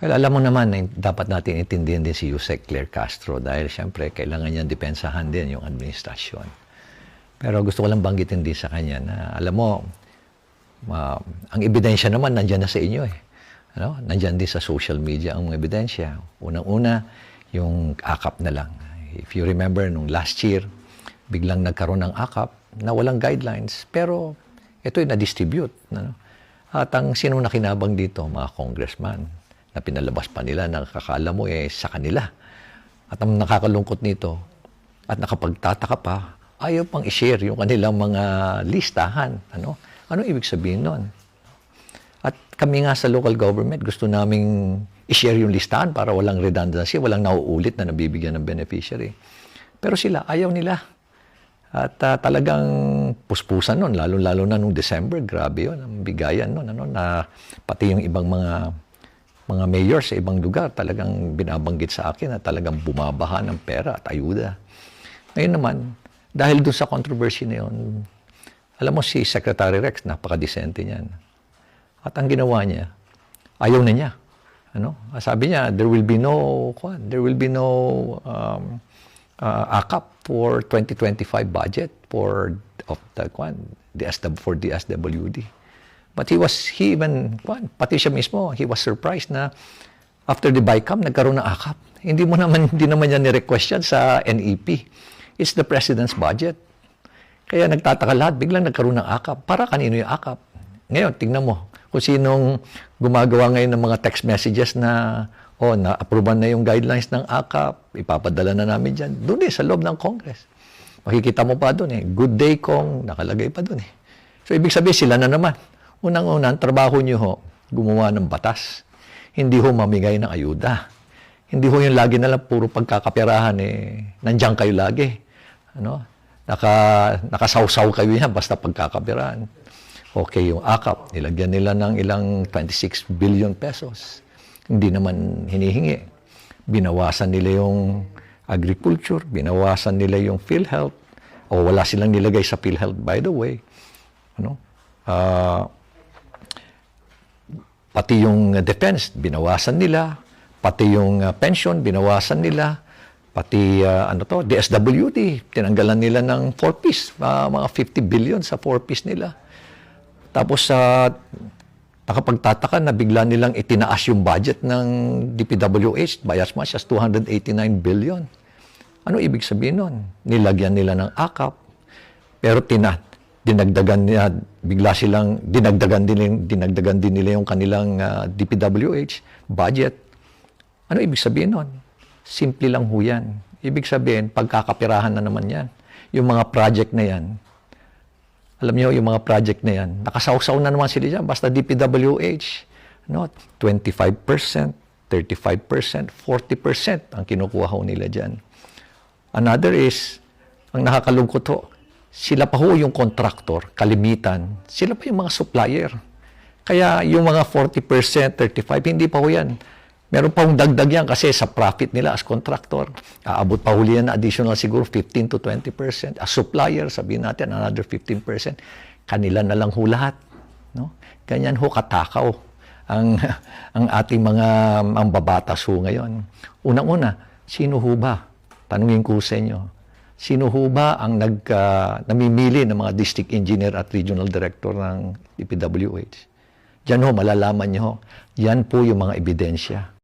Well, alam mo naman na dapat natin intindihan din si Yusek Claire Castro dahil siyempre kailangan niya depensahan din yung administrasyon. Pero gusto ko lang banggitin din sa kanya na alam mo, ma- ang ebidensya naman nandyan na sa inyo eh. Ano? Nandyan din sa social media ang mga ebidensya. Unang-una, yung akap na lang. If you remember, nung last year, biglang nagkaroon ng akap na walang guidelines. Pero ito'y na-distribute. Ano? At ang sino nakinabang dito? Mga congressman na pinalabas pa nila na kakala mo eh sa kanila. At ang nakakalungkot nito, at nakapagtataka pa, ayaw pang i-share yung kanilang mga listahan. Ano? Ano ibig sabihin nun? At kami nga sa local government, gusto naming i-share yung listahan para walang redundancy, walang nauulit na nabibigyan ng beneficiary. Pero sila, ayaw nila. At ah, talagang puspusan nun, lalo-lalo na nung December, grabe yun, ang bigayan nun, ano, na pati yung ibang mga mga mayor sa ibang lugar talagang binabanggit sa akin na talagang bumabaha ng pera at ayuda. Ngayon naman, dahil doon sa controversy na yun, alam mo si Secretary Rex, napaka-decente niyan. At ang ginawa niya, ayaw na niya. Ano? Sabi niya, there will be no, there will be no um, uh, AKAP for 2025 budget for of the kwan, the for the SWD. But he was, he even, pati siya mismo, he was surprised na after the BICAM, nagkaroon ng AKAP. Hindi mo naman, hindi naman niya ni-request yan sa NEP. It's the President's budget. Kaya nagtataka lahat, biglang nagkaroon ng AKAP. Para kanino yung AKAP? Ngayon, tingnan mo, kung sinong gumagawa ngayon ng mga text messages na, oh, na-approvean na yung guidelines ng AKAP, ipapadala na namin dyan. Doon eh, sa loob ng Congress. Makikita mo pa doon eh, good day kong, nakalagay pa doon eh. So, ibig sabihin, sila na naman. Unang-una, ang trabaho niyo ho, gumawa ng batas. Hindi ho mamigay ng ayuda. Hindi ho yung lagi na lang puro pagkakapirahan eh, nandiyan kayo lagi. Ano? Naka, nakasawsaw kayo yan basta pagkakapirahan. Okay, yung AKAP, nilagyan nila ng ilang 26 billion pesos. Hindi naman hinihingi. Binawasan nila yung agriculture, binawasan nila yung PhilHealth, o wala silang nilagay sa PhilHealth, by the way. Ano? Ah, pati yung uh, defense, binawasan nila. Pati yung uh, pension, binawasan nila. Pati, uh, ano to, DSWD, tinanggalan nila ng 4-piece, uh, mga 50 billion sa 4-piece nila. Tapos, sa nakapagtataka na bigla nilang itinaas yung budget ng DPWH by as much as 289 billion. Ano ibig sabihin nun? Nilagyan nila ng akap, pero tina, dinagdagan niya, bigla silang, dinagdagan din, dinagdagan din nila yung kanilang ah, DPWH budget. Ano ibig sabihin nun? Simple lang ho yan. Ibig sabihin, pagkakapirahan na naman yan. Yung mga project na yan, alam niyo, yung mga project na yan, nakasawsaw na naman sila dyan. Basta DPWH, no? 25%, 35%, 40% ang kinukuha ho nila dyan. Another is, ang nakakalungkot ho, sila pa ho yung contractor, kalimitan, sila pa yung mga supplier. Kaya yung mga 40%, 35%, hindi pa ho yan. Meron pa hong dagdag yan kasi sa profit nila as contractor. Aabot pa huli yan na additional siguro 15 to 20%. As supplier, sabihin natin another 15%. Kanila na lang ho lahat. No? Ganyan ho katakaw ang, ang ating mga ang babatas ho ngayon. Unang-una, sino ho ba? Tanungin ko sa inyo. Sino ho ba ang nag, ah, namimili ng mga district engineer at regional director ng DPWH? Diyan ho, malalaman ho. Yan po yung mga ebidensya.